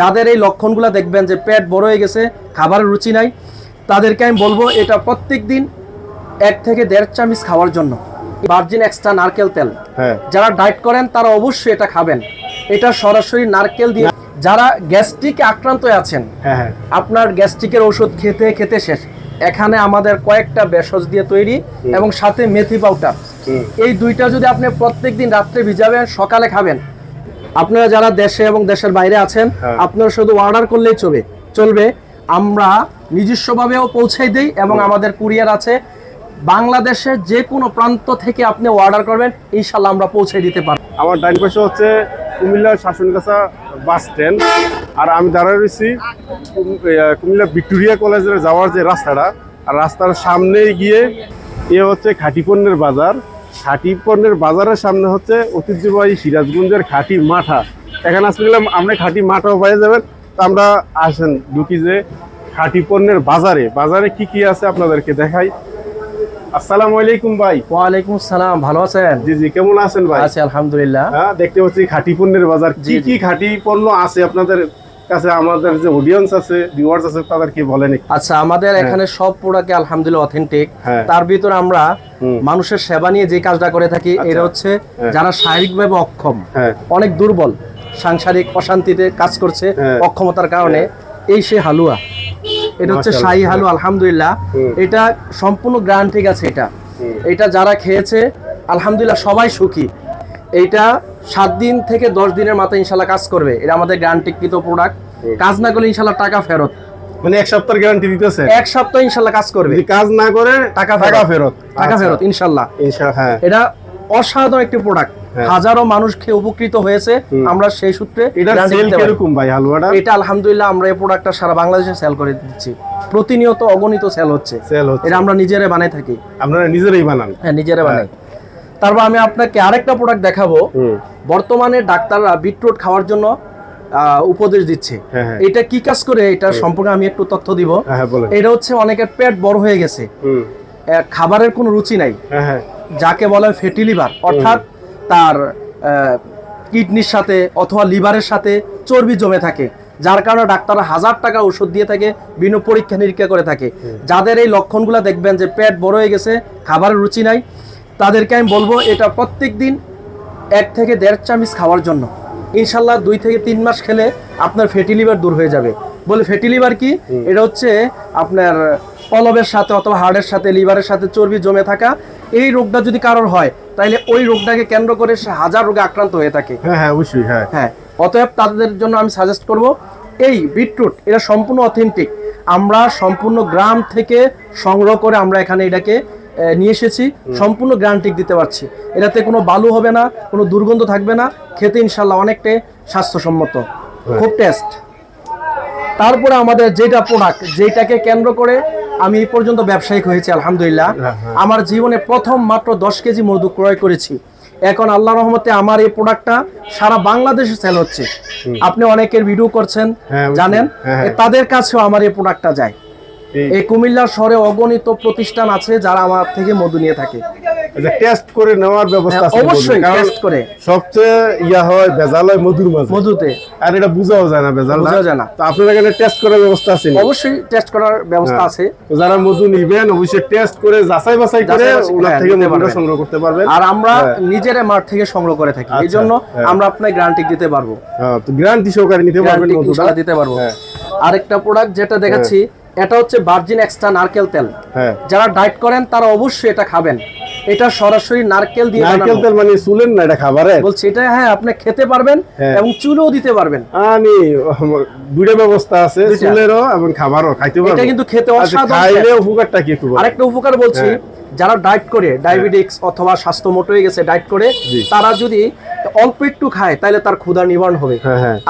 যাদের এই লক্ষণগুলো দেখবেন যে পেট বড় হয়ে গেছে খাবারের রুচি নাই তাদেরকে আমি বলব এটা প্রত্যেক দিন এক থেকে দেড় চামচ খাওয়ার জন্য। ভার্জিন এক্সট্রা নারকেল তেল। হ্যাঁ। যারা ডায়েট করেন তারা অবশ্যই এটা খাবেন। এটা সরাসরি নারকেল দিয়ে যারা গ্যাস্ট্রিক আক্রান্ত আছেন হ্যাঁ হ্যাঁ। আপনার গ্যাস্ট্রিকের ওষুধ খেতে খেতে শেষ। এখানে আমাদের কয়েকটা ভেষজ দিয়ে তৈরি এবং সাথে মেথি পাউডার এই দুইটা যদি আপনি প্রত্যেক দিন রাত্রে ভিজাবেন সকালে খাবেন আপনারা যারা দেশে এবং দেশের বাইরে আছেন হ্যাঁ। আপনারা শুধু অর্ডার করলেই চলবে চলবে। আমরা নিজস্বভাবেও পৌঁছাই দিই এবং আমাদের কুরিয়ার আছে। বাংলাদেশের যে কোনো প্রান্ত থেকে আপনি অর্ডার করবেন ইনশাল্লাহ আমরা পৌঁছে দিতে পারব। আমার ডাইন পাশে হচ্ছে কুমিল্লা শাসনগাছা বাস স্ট্যান্ড। আর আমি দাঁড়ায় রয়েছি কুমিল্লা ভিক্টোরিয়া কলেজের যাওয়ার যে রাস্তাটা আর রাস্তার সামনে গিয়ে এ হচ্ছে খাঁটি পণ্যের বাজার। খাঁটি পণ্যের বাজারের সামনে হচ্ছে ঐতিহ্যবাহী সিরাজগঞ্জের খাঁটি মাঠা। এখানে আসলে গেলাম আপনি খাঁটি মাঠাও পেয়ে যাবেন। তো আমরা আসেন ঢুকি যে খাঁটি পণ্যের বাজারে। বাজারে কি কি আছে আপনাদেরকে দেখাই। আসসালামু আলাইকুম ভাই। ওয়ালাইকুম আসসালাম ভালো আছেন? জি জি কেমন আছেন ভাই? আছি আলহামদুলিল্লাহ। হ্যাঁ দেখতে পাচ্ছি খাঁটি পণ্যের বাজার। কি কি খাঁটি পণ্য আছে আপনাদের কাছে আমাদের যে অডিয়েন্স আছে ভিউয়ার্স আছে তাদেরকে বলেন। আচ্ছা আমাদের এখানে সব প্রোডাক্ট আলহামদুলিল্লাহ অথেন্টিক হ্যাঁ। তার ভিতর আমরা মানুষের সেবা নিয়ে যে কাজটা করে থাকি আচ্ছা। এটা হচ্ছে হ্যাঁ। যারা শারীরিকভাবে অক্ষম হ্যাঁ অনেক দুর্বল সাংসারিক অশান্তিতে কাজ করছে হ্যাঁ। অক্ষমতার কারণে এই সে হালুয়া এটা হচ্ছে। শাহী হালুয়া আলহামদুলিল্লাহ এটা সম্পূর্ণ গ্রান্টিক আছে এটা এটা যারা খেয়েছে আলহামদুলিল্লাহ সবাই সুখী এইটা সাত দিন থেকে দশ দিনের মাথায় ইনশাল্লাহ কাজ করবে। এটা আমাদের গ্যারান্টিকৃত প্রোডাক্ট কাজ না করলে ইনশাল্লাহ টাকা ফেরত। মানে এক সপ্তাহের গ্যারান্টি দিতেছে? এক সপ্তাহ ইনশাল্লাহ কাজ করবে। যদি কাজ না করে টাকা টাকা ফেরত। টাকা আচ্ছা। ফেরত ইনশাল্লাহ। হ্যাঁ। এটা অসাধারণ একটি প্রোডাক্ট হ্যাঁ। হাজারো মানুষ খেয়ে উপকৃত হয়েছে। আমরা সেই সূত্রে এটার সেল কীরকম ভাই হালুয়াটা? এটা আলহামদুলিল্লাহ আমরা এই প্রোডাক্টটা সারা বাংলাদেশে সেল করে দিচ্ছি। প্রতিনিয়ত অগণিত সেল হচ্ছে। সেল হচ্ছে। এটা আমরা নিজেরাই বানাই থাকি। আপনারা নিজেরাই বানান? হ্যাঁ নিজেরাই বানাই। তারপর আমি আপনাকে আরেকটা প্রোডাক্ট দেখাবো। বর্তমানে ডাক্তাররা বিটরুট খাওয়ার জন্য উপদেশ দিচ্ছে। হ্যাঁ, হ্যাঁ। এটা কি কাজ করে? এটা সম্পর্কে আমি একটু তথ্য দিব। হ্যাঁ এটা হচ্ছে অনেকের পেট বড় হয়ে গেছে। খাবারের কোনো রুচি নাই। যাকে বলা হয় ফ্যাটি লিভার অর্থাৎ তার কিডনির সাথে অথবা লিভারের সাথে চর্বি জমে থাকে। যার কারণে ডাক্তাররা হাজার টাকা ওষুধ দিয়ে থাকে বিভিন্ন পরীক্ষা নিরীক্ষা করে থাকে। যাদের এই লক্ষণগুলো দেখবেন যে পেট বড় হয়ে গেছে খাবারের রুচি নাই তাদেরকে আমি বলব এটা প্রত্যেক দিন এক থেকে দেড় চামচ খাওয়ার জন্য। ইনশাল্লাহ দুই থেকে তিন মাস খেলে আপনার ফ্যাটি লিভার দূর হয়ে যাবে। বলে ফ্যাটি লিভার কি? এটা হচ্ছে আপনার পলবের সাথে অথবা হার্টের সাথে লিভারের সাথে চর্বি জমে থাকা। এই রোগটা যদি কারোর হয় তাহলে ওই রোগটাকে কেন্দ্র করে সে হাজার রোগে আক্রান্ত হয়ে থাকে। হ্যাঁ হ্যাঁ অবশ্যই হ্যাঁ। হ্যাঁ অতএব তাদের জন্য আমি সাজেস্ট করব এই বিটরুট এটা সম্পূর্ণ অথেন্টিক আমরা সম্পূর্ণ গ্রাম থেকে সংগ্রহ করে আমরা এখানে এটাকে নিয়ে এসেছি। সম্পূর্ণ গ্রান্টিক দিতে পারছি। এটাতে কোনো বালু হবে না কোনো দুর্গন্ধ থাকবে না। খেতে ইনশাল্লাহ অনেকটাই স্বাস্থ্যসম্মত। খুব টেস্ট তারপরে আমাদের যেটা প্রোডাক্ট যেটাকে কেন্দ্র করে আমি এই পর্যন্ত ব্যবসায়িক হয়েছি আলহামদুলিল্লাহ। হ্যাঁ, হ্যাঁ। আমার জীবনে প্রথম মাত্র দশ কেজি মধু ক্রয় করেছি। এখন আল্লাহ রহমতে আমার এই প্রোডাক্টটা সারা বাংলাদেশে সেল হচ্ছে। আপনি অনেকের ভিডিও করছেন হ্যাঁ, জানেন? হ্যাঁ, হ্যাঁ। তাদের কাছেও আমার এই প্রোডাক্টটা যায়। এই এই কুমিল্লা শহরে অগণিত প্রতিষ্ঠান আছে যারা আমার থেকে মধু নিয়ে থাকে। টেস্ট করে নেওয়ার ব্যবস্থা হ্যাঁ, আছে অবশ্যই টেস্ট করে। সবচেয়ে ইয়া হয় ভেজাল হয় মধুর মাঝে। মধুতে। আর এটা বুঝাও যায় না ভেজাল বোঝাও যায় না। তো আপনার এখানে টেস্ট করার ব্যবস্থা আছে অবশ্যই টেস্ট করার ব্যবস্থা হ্যাঁ। আছে। তো যারা মধু নিবেন অবশ্যই টেস্ট করে যাচাই বাছাই করে ওনার হ্যাঁ, থেকে মধুটা সংগ্রহ করতে পারবেন। আর আমরা। নিজেরা মাঠ থেকে সংগ্রহ করে থাকি। এই আচ্ছা, জন্য হ্যাঁ। আমরা আপনার গ্যারান্টি দিতে পারব। হ্যাঁ, তো গ্যারান্টি সহকারে নিতে পারবেন মধুটা। দিতে পারব। আরেকটা প্রোডাক্ট যেটা দেখাচ্ছি এটা হচ্ছে ভার্জিন এক্সট্রা নারকেল তেল। হ্যাঁ। যারা ডায়েট করেন তারা অবশ্যই এটা খাবেন। এটা সরাসরি নারকেল দিয়ে নারকেল তেল মানে চুলেন না এটা খাবারের? বলছি এটা হ্যাঁ আপনি খেতে পারবেন হ্যাঁ। এবং চুলও দিতে পারবেন। আনি দুইটা ব্যবস্থা আছে চুলেরও এবং খাবারও খাইতে পারবেন এটা কিন্তু খেতে আচ্ছা, অসাধারণ। খাইলে উপকারটা কি একটু? আরেকটা উপকার বলছি হ্যাঁ। যারা ডায়েট করে ডায়াবেটিক্স অথবা স্বাস্থ্য মোট হয়ে গেছে ডায়েট করে তারা যদি অল্প একটু খায় তাহলে তার ক্ষুধা নিবারণ হবে।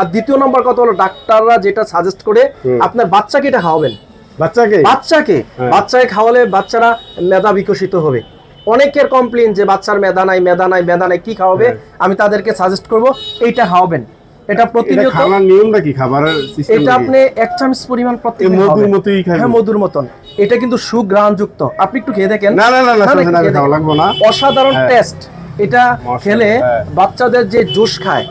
আর দ্বিতীয় নম্বর কথা হলো ডাক্তাররা যেটা সাজেস্ট করে আপনার বাচ্চাকে এটা খাওয়াবেন। বাচ্চাকে? বাচ্চাকে? হ্যাঁ। বাচ্চাকে খাওয়ালে বাচ্চারা মেধা বিকশিত হবে। অনেকের কমপ্লেন যে বাচ্চার মেধা নাই মেধা নাই মেধা নাই কি খাওয়াবে? হ্যাঁ। আমি তাদেরকে সাজেস্ট করব এইটা খাওয়াবেন। এটা প্রতিনিয়ত খাওয়ার নিয়মটা কি? খাবারের সিস্টেম এটা আপনি এক চামচ পরিমাণ প্রতিদিন মধুর। মতোই খাবেন হ্যাঁ মধুর মতন। এটা কিন্তু সুগ্রাণ যুক্ত আপনি একটু খেয়ে দেখেন। না না না না না, খাওয়া। লাগবো না। অসাধারণ হ্যাঁ। টেস্ট এটা খেলে হ্যাঁ। বাচ্চাদের যে জুস খায়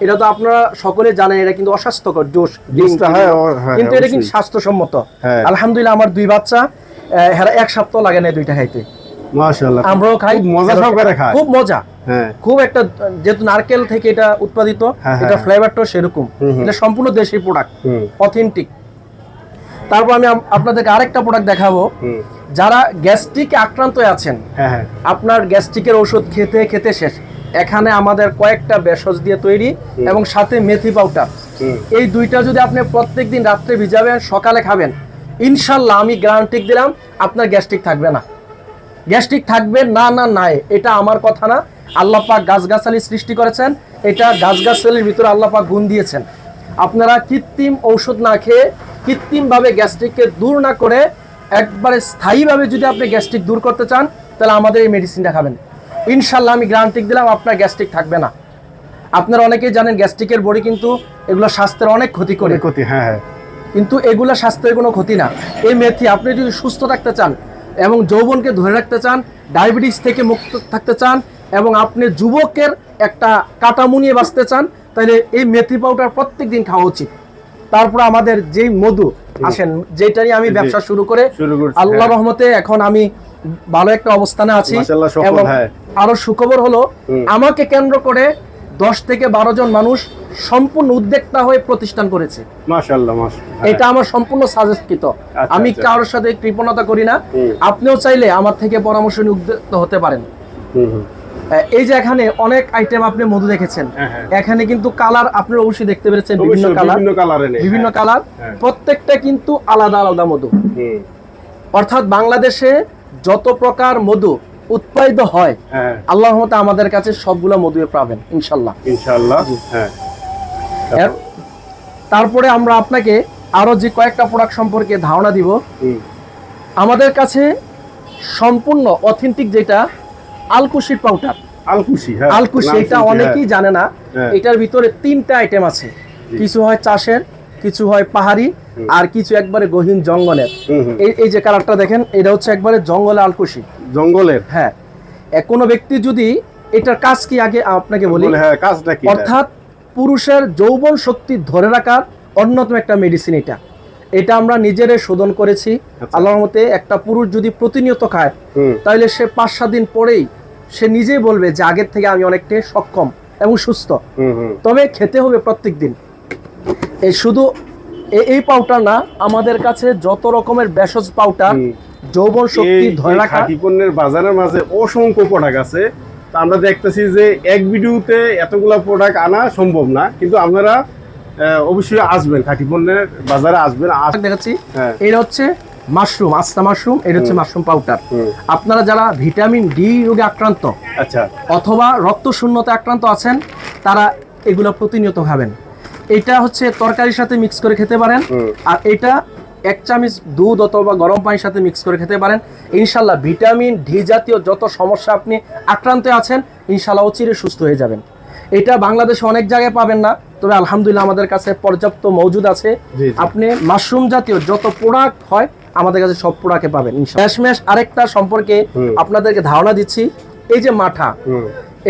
এটা তো আপনারা সকলে জানেন এটা কিন্তু অস্বাস্থ্যকর জুস হ্যাঁ, হ্যাঁ, কিন্তু এটা কিন্তু স্বাস্থ্যসম্মত। আলহামদুলিল্লাহ আমার দুই বাচ্চা হেরা এক সপ্তাহ লাগে না দুইটা খাইতে। আমরাও খাই। মজা সহকারে খায়। খুব মজা। খুব একটা যেহেতু নারকেল থেকে এটা উৎপাদিত এটা। ফ্লেভারটাও সেরকম। এটা সম্পূর্ণ দেশি প্রোডাক্ট অথেন্টিক তারপর আমি আপনাদেরকে আরেকটা প্রোডাক্ট দেখাবো। যারা গ্যাস্ট্রিকে আক্রান্ত আছেন হ্যাঁ হ্যাঁ। আপনার গ্যাস্ট্রিকের ওষুধ খেতে খেতে শেষ। এখানে আমাদের কয়েকটা ভেষজ দিয়ে তৈরি এবং সাথে মেথি পাউডার। এই দুইটা যদি আপনি প্রত্যেকদিন রাত্রে ভিজাবেন সকালে খাবেন ইনশাল্লাহ আমি গ্যারান্টি দিলাম আপনার গ্যাস্ট্রিক থাকবে না। গ্যাস্ট্রিক থাকবে না না নাই এটা আমার কথা না। আল্লাহ পাক গাছগাছালি সৃষ্টি করেছেন এটা গাছগাছালির ভিতরে আল্লাহ পাক গুণ দিয়েছেন। আপনারা কৃত্রিম ঔষধ না খেয়ে কৃত্রিমভাবে গ্যাস্ট্রিককে দূর না করে একবারে স্থায়ীভাবে যদি আপনি গ্যাস্ট্রিক দূর করতে চান তাহলে আমাদের এই মেডিসিনটা খাবেন। ইনশাল্লাহ আমি গ্যারান্টি দিলাম আপনার গ্যাস্ট্রিক থাকবে না। আপনারা অনেকেই জানেন গ্যাস্ট্রিকের বড়ি কিন্তু এগুলো স্বাস্থ্যের অনেক ক্ষতি করে। ক্ষতি হ্যাঁ হ্যাঁ। কিন্তু এগুলো স্বাস্থ্যের কোনো ক্ষতি না। এই মেথি আপনি যদি সুস্থ থাকতে চান এবং যৌবনকে ধরে রাখতে চান ডায়াবেটিস থেকে মুক্ত থাকতে চান এবং আপনি যুবকের একটা কাটামু নিয়ে বাঁচতে চান তাহলে এই মেথি পাউডার প্রত্যেক দিন খাওয়া উচিত। তারপর আমাদের যেই মধু আসেন যেটা নিয়ে আমি ব্যবসা শুরু করে আল্লাহ হ্যাঁ। রহমতে এখন আমি ভালো একটা অবস্থানে আছি এবং হ্যাঁ। আরও সুখবর হলো আমাকে কেন্দ্র করে দশ থেকে বারো জন মানুষ সম্পূর্ণ উদ্যোক্তা হয়ে প্রতিষ্ঠান করেছে। মাশাআল্লাহ এটা আমার সম্পূর্ণ সাজেস্টকৃত আচ্ছা, আমি আচ্ছা। কারোর সাথে কৃপণতা করি না। আপনিও চাইলে আমার থেকে পরামর্শ নিয়ে উদ্যুক্ত হতে পারেন। এই যে এখানে অনেক আইটেম আপনি মধু দেখেছেন। হ্যাঁ, হ্যাঁ। এখানে কিন্তু কালার আপনি অবশ্যই দেখতে পেরেছেন বিভিন্ন কালার বিভিন্ন কালারে বিভিন্ন হ্যাঁ। কালার। প্রত্যেকটা কিন্তু আলাদা আলাদা মধু। অর্থাৎ বাংলাদেশে যত প্রকার মধু উৎপাদিত হয় আল্লাহ মতে আমাদের কাছে সবগুলো মধু পাবেন ইনশাল্লাহ ইনশাআল্লাহ হ্যাঁ। তারপরে আমরা আপনাকে আরও যে কয়েকটা প্রোডাক্ট সম্পর্কে ধারণা দিব। আমাদের কাছে সম্পূর্ণ অথেন্টিক যেটা আলকুশির পাউডার আলকুশি হ্যাঁ। আলকুশি এটা অনেকেই জানে না। হ্যাঁ। এটার ভিতরে তিনটা আইটেম আছে। কিছু হয় চাষের কিছু হয় পাহাড়ি আর কিছু একবারে গহীন জঙ্গলের। এই যে কালারটা দেখেন এটা হচ্ছে একবারে জঙ্গলে আলকুশি। জঙ্গলের? হ্যাঁ। কোনো ব্যক্তি যদি এটার কাজ কি আগে আপনাকে বলি? হ্যাঁ কাজটা কি? অর্থাৎ পুরুষের যৌবন শক্তি ধরে রাখার অন্যতম একটা মেডিসিন এটা। এটা আমরা নিজেরে শোধন করেছি। আচ্ছা। আল্লাহর মতে একটা পুরুষ যদি প্রতিনিয়ত খায় তাহলে সে পাঁচ সাত দিন পরেই সে নিজেই বলবে যে আগের থেকে আমি অনেকটাই সক্ষম এবং সুস্থ। তবে খেতে হবে প্রত্যেক দিন এই শুধু এই পাউডার না আমাদের কাছে যত রকমের ভেষজ পাউডার হুম। যৌবন শক্তি ধরে রাখা পণ্যের বাজারের মাঝে অসংখ্য প্রোডাক্ট আছে। তা আমরা দেখতেছি যে এক ভিডিওতে এতগুলা প্রোডাক্ট আনা সম্ভব না। কিন্তু আপনারা অবশ্যই আসবেন খাঁটি পণ্যের বাজারে আসবেন। আস- দেখাচ্ছি। হ্যাঁ। এটা হচ্ছে মাশরুম আস্তা মাশরুম এটা হচ্ছে মাশরুম পাউডার আপনারা যারা ভিটামিন ডি রোগে আক্রান্ত আচ্ছা। অথবা রক্ত শূন্যতা আক্রান্ত আছেন তারা এগুলো প্রতিনিয়ত খাবেন। এটা হচ্ছে তরকারির সাথে মিক্স করে খেতে পারেন আর এটা এক চামচ দুধ অথবা গরম পানির সাথে মিক্স করে খেতে পারেন। ইনশাল্লাহ ভিটামিন ডি জাতীয় যত সমস্যা আপনি আক্রান্ত আছেন ইনশাল্লাহ অচিরে সুস্থ হয়ে যাবেন। এটা বাংলাদেশে অনেক জায়গায় পাবেন না তবে আলহামদুলিল্লাহ আমাদের কাছে পর্যাপ্ত মজুদ আছে। আপনি মাশরুম জাতীয় যত প্রোডাক্ট হয় আমাদের কাছে সব প্রোডাক্টে পাবেন শেষমেশ আরেকটা সম্পর্কে আপনাদেরকে ধারণা দিচ্ছি এই যে মাঠা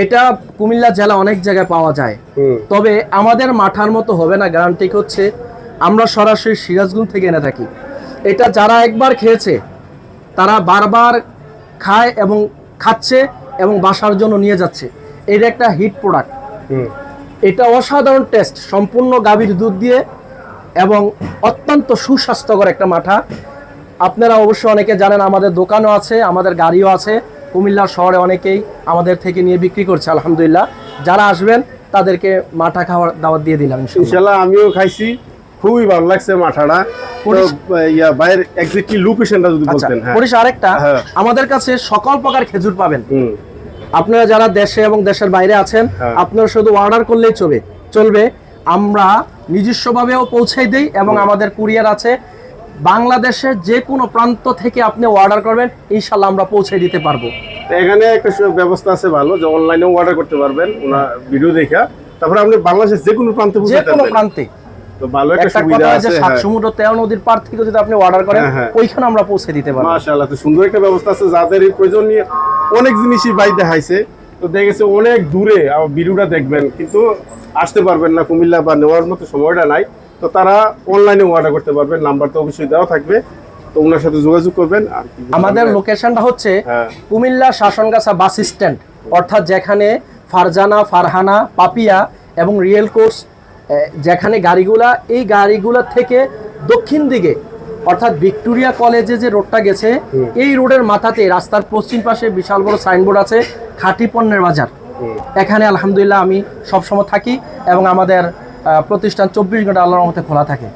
এটা কুমিল্লা জেলা অনেক জায়গায় পাওয়া যায়। তবে আমাদের মাঠার মতো হবে না গ্যারান্টি হচ্ছে আমরা সরাসরি সিরাজগঞ্জ থেকে এনে থাকি। এটা যারা একবার খেয়েছে তারা বারবার খায় এবং খাচ্ছে এবং বাসার জন্য নিয়ে যাচ্ছে। এটা একটা হিট প্রোডাক্ট এটা অসাধারণ টেস্ট সম্পূর্ণ গাভীর দুধ দিয়ে এবং অত্যন্ত সুস্বাস্থ্যকর একটা মাঠা। আপনারা অবশ্যই অনেকে জানেন আমাদের দোকানও আছে আমাদের গাড়িও আছে। কুমিল্লা শহরে অনেকেই আমাদের থেকে নিয়ে বিক্রি করছে আলহামদুলিল্লাহ। যারা আসবেন তাদেরকে মাঠা খাওয়ার দাওয়াত দিয়ে দিলাম ইনশাল্লাহ আমিও খাইছি। খুবই ভালো লাগছে মাঠাটা। তো পরিষ- বাইরের এক্স্যাক্টলি লোকেশনটা যদি আচ্ছা বলতেন হ্যাঁ। পরিশ আরেকটা। হ্যাঁ। আমাদের কাছে সকল প্রকার খেজুর পাবেন। আপনারা যারা দেশে এবং দেশের বাইরে আছেন হ্যাঁ। আপনারা শুধু অর্ডার করলেই চলবে চলবে। আমরা নিজস্বভাবেও পৌঁছে দিই এবং আমাদের কুরিয়ার আছে। বাংলাদেশের যে কোনো প্রান্ত থেকে আপনি অর্ডার করবেন ইনশাল্লাহ আমরা পৌঁছে দিতে পারব। এখানে একটা ব্যবস্থা আছে ভালো যে অনলাইনেও অর্ডার করতে পারবেন ওনার ভিডিও দেখা। তারপরে আপনি বাংলাদেশের যে কোনো প্রান্তে যে কোনো প্রান্তে। তো ভালো একটা একটা সুবিধা আছে সাত সমুদ্র তেরো নদীর পার থেকে যদি আপনি অর্ডার করেন হ্যাঁ, হ্যাঁ। ওইখানে আমরা পৌঁছে দিতে পারব। মাশাআল্লাহ তো সুন্দর একটা ব্যবস্থা আছে যাদের এই প্রয়োজন নিয়ে অনেক জিনিসই বাই দেখাইছে। তো দেখেছে অনেক দূরে ভিডিওটা দেখবেন কিন্তু আসতে পারবেন না কুমিল্লা বা নেওয়ার মতো সময়টা নাই। তো তারা অনলাইনে অর্ডার করতে পারবেন নাম্বার তো অবশ্যই দেওয়া থাকবে। তো ওনার সাথে যোগাযোগ করবেন আর আমাদের লোকেশনটা হচ্ছে হ্যাঁ। কুমিল্লা শাসনগাছা বাস স্ট্যান্ড অর্থাৎ যেখানে ফারজানা ফারহানা পাপিয়া এবং রিয়েল কোর্স যেখানে গাড়িগুলা এই গাড়িগুলা থেকে দক্ষিণ দিকে অর্থাৎ ভিক্টোরিয়া কলেজে যে রোডটা গেছে এই রোডের মাথাতে রাস্তার পশ্চিম পাশে বিশাল বড় সাইনবোর্ড আছে খাঁটি পণ্যের বাজার। এখানে আলহামদুলিল্লাহ আমি সবসময় থাকি এবং আমাদের প্রতিষ্ঠান চব্বিশ ঘণ্টা আল্লাহর মধ্যে খোলা থাকে।